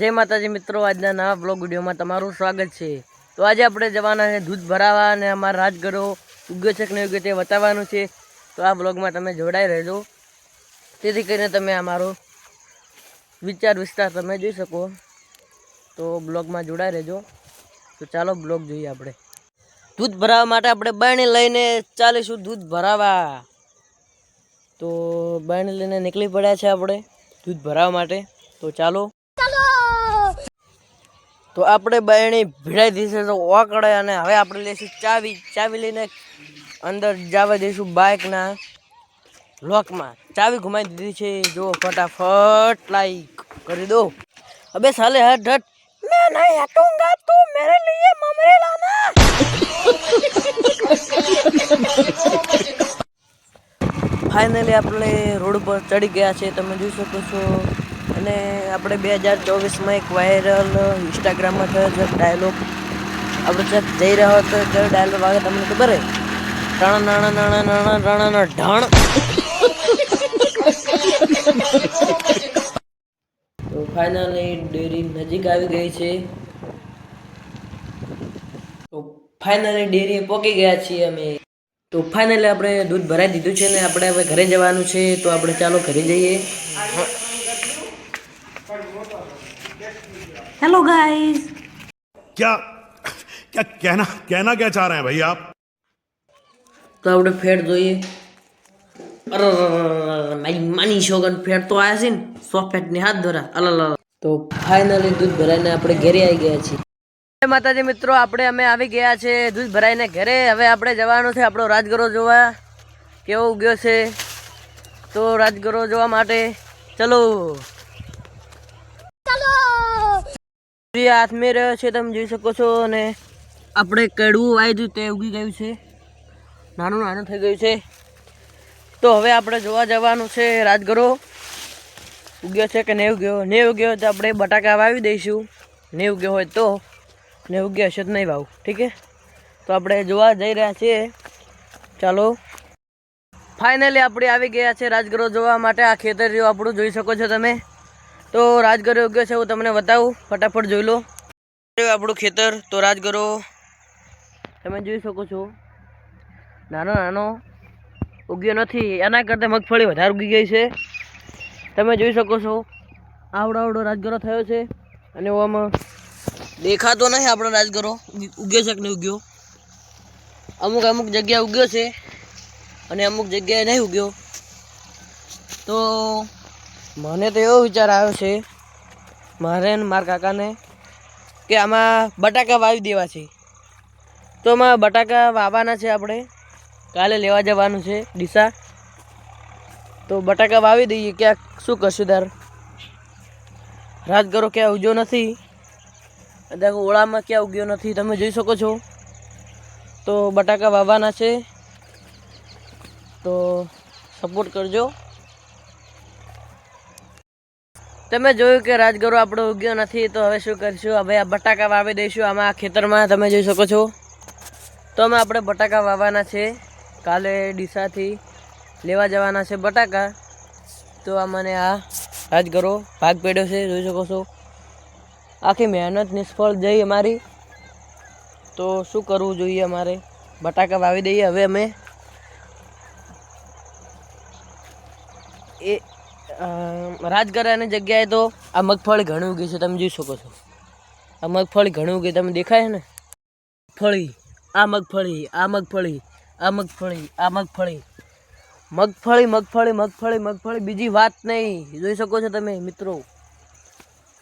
જય માતાજી મિત્રો, આજના નવા બ્લોગ વિડીયોમાં તમારું સ્વાગત છે. તો આજે આપણે જવાના છે દૂધ ભરાવા અને અમારા રાજગરો ઉગ્યો છે કે નહીં ઉગ્યો તે બતાવવાનું છે. તો આ બ્લોગમાં તમે જોડાઈ રહેજો. તેથી કરીને તમે અમારો વિચાર, વિસ્તાર તમે જોઈ શકો. તો બ્લોગમાં જોડાઈ રહેજો. તો ચાલો બ્લોગ જોઈએ આપણે. દૂધ ભરાવા માટે આપણે બરણી લઈને ચાલીશું દૂધ ભરાવા. તો બરણી લઈને નીકળી પડ્યા છે આપણે દૂધ ભરાવા માટે. તો ચાલો તો આપણે બહેણી ભીડાઈ દીશે તો ઓકળે અને હવે આપણે લઈશું ચાવી. ચાવી લઈને અંદર જવા દઈશું બાઇકના લોકમાં. ચાવી ઘુમાઈ દીધી છે. જો ફટાફટ લાઈક કરી દો. હવે સાલે હટ હટ મેં નહીં હટુંગા તું મેરે લીએ મમરે લાના ફાઇનલી આપણે રોડ પર ચડી ગયા છે. તમે જોઈ શકો છો. અને આપણે બે હજાર ચોવીસમાં એક વાયરલ ઇન્સ્ટાગ્રામમાં થયો છે ડાયલોગ આપણે જ્યાં જઈ રહ્યો હતો ત્યારે ડાયલોગ વાગે તમને ખબર હે ટાણા નાણા નાણા નાણા રાણાના ઢાણ. તો ફાઇનલી ડેરી નજીક આવી ગઈ છે. તો ફાઇનલી ડેરીએ પહોંચી ગયા છીએ અમે. તો ફાઇનલી આપણે દૂધ ભરાઈ દીધું છે ને આપણે હવે ઘરે જવાનું છે, તો આપણે ચાલો ઘરે જઈએ. હેલો ગાઈઝ क्या क्या कहना कहना क्या चाह रहे हैं भाई आप તો આપણે ફેટ જોઈએ અરે અરે, અરે, અરે, મારી માની શોગન ફેટ તો આવ્યા છે ને સો ફેટની હાથ ધરા અલલ તો ફાઇનલી દૂધ ભરાઈને આપણે ઘરે આવી ગયા છીએ જય માતાજી મિત્રો આપણે અમે આવી ગયા છે દૂધ ભરાઈને ઘરે હવે આપણે જવાનું છે આપણો રાજગરો જોવા કેવો ઉગ્યો છે તો રાજગરો જોવા માટે ચલો જે હાથમાં રહ્યો છે, તમે જોઈ શકો છો. અને આપણે કડવું વાવ્યું તે ઉગી ગયું છે. નાનું નાનું થઈ ગયું છે. તો હવે આપણે જોવા જવાનું છે રાજગરો. ઉગ્યો છે કે નહીં ઉગ્યો? નહીં ઉગ્યો તો આપણે બટાકા વાવી દઈશું. નહીં ઉગ્યો હોય તો. ને ઉગ્યો હશે તો નહીં વાવું. ઠીક છે? તો આપણે જોવા જઈ રહ્યા છીએ. ચાલો. ફાઇનલી આપણે આવી ગયા છે રાજગરો જોવા માટે. આ ખેતર જેવું આપણું જોઈ શકો છો તમે. તો રાજગરો યોગ્ય છે, હું તમને બતાવું. ફટાફટ જોઈ લો. આપણું ખેતર, તો રાજગરો તમે જોઈ શકો છો. નાનો નાનો ઉગ્યો નથી, એના કરતાં મગફળી વધારે ઉગી ગઈ છે. તમે જોઈ શકો છો, આવડો આવડો રાજગરો થયો છે. અને આમાં દેખાતો નહીં આપણો રાજગરો. ઉગી- ઉગ્યો છે કે નહીં ઉગ્યો? અમુક અમુક જગ્યાએ ઉગ્યો છે અને અમુક જગ્યાએ નહીં ઉગ્યો. તો મને તો એવો વિચાર આવ્યો છે, મારે ને મારા કાકાને, કે આમાં બટાકા વાવી દેવા છે. તો આમાં બટાકા વાવવાના છે આપણે. કાલે લેવા જવાનું છે, ડીસા. તો બટાકા વાવી દઈએ ક્યાંક શું કરશું તાર? રાજગરો ક્યાં ઉગ્યો નથી? દેખો ઓળામાં ક્યાં ઉગ્યો નથી, તમે જોઈ શકો છો. તો બટાકા વાવવાના છે. તો સપોર્ટ કરજો. તમે જોયું કે રાજગરો આપણો ઉગ્યો નથી, તો હવે શું કરીશું? હવે આ બટાકા વાવી દઈશું આમાં આ ખેતરમાં, તમે જોઈ શકો છો. તો અમે આપણે બટાકા વાવવાના છે. કાલે ડીસાથી લેવા જવાના છે બટાકા. તો આ મને આ રાજગરો ભાગ પડ્યો છે, જોઈ શકો છો. આખી મહેનત નિષ્ફળ જઈ અમારી. તો શું કરવું જોઈએ અમારે? બટાકા વાવી દઈએ, હવે અમે રાજગરાની જગ્યાએ તો આ મગફળી ઘણી ઉગી છે, તમે જોઈ શકો છો. આ મગફળી ઘણી ઉગી તમે દેખાય ને? મગફળી, આ મગફળી આ મગફળી આ મગફળી આ મગફળી. મગફળી મગફળી મગફળી મગફળી, બીજી વાત નહીં. જોઈ શકો છો તમે, મિત્રો.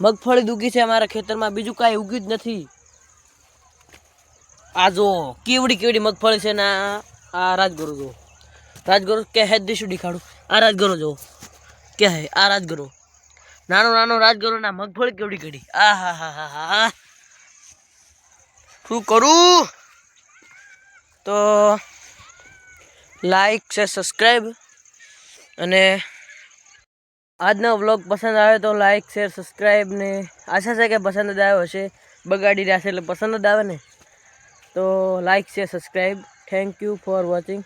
મગફળી દુગી છે અમારા ખેતરમાં, બીજું કાંઈ ઉગ્યું જ નથી. આ જો, કેવડી કેવડી મગફળી છે ને આ. રાજગરો જો. રાજગુરુ કે હેદ દીશું દેખાડું. આ રાજગુરુ જો. કે હે? આ રાજગરો. નાનો નાનો રાજગરો ના મગફળી કેવડી ઘડી આ હા હા હા હા હા. શું કરું? તો લાઈક છે સબસ્ક્રાઈબ અને આજનો વ્લોગ પસંદ આવે તો લાઈક શેર સબસ્ક્રાઈબ ને આશા છે કે પસંદ જ આવ્યો હશે. બગાડી રહ્યા છે એટલે પસંદ જ આવે ને. તો like share subscribe thank you for watching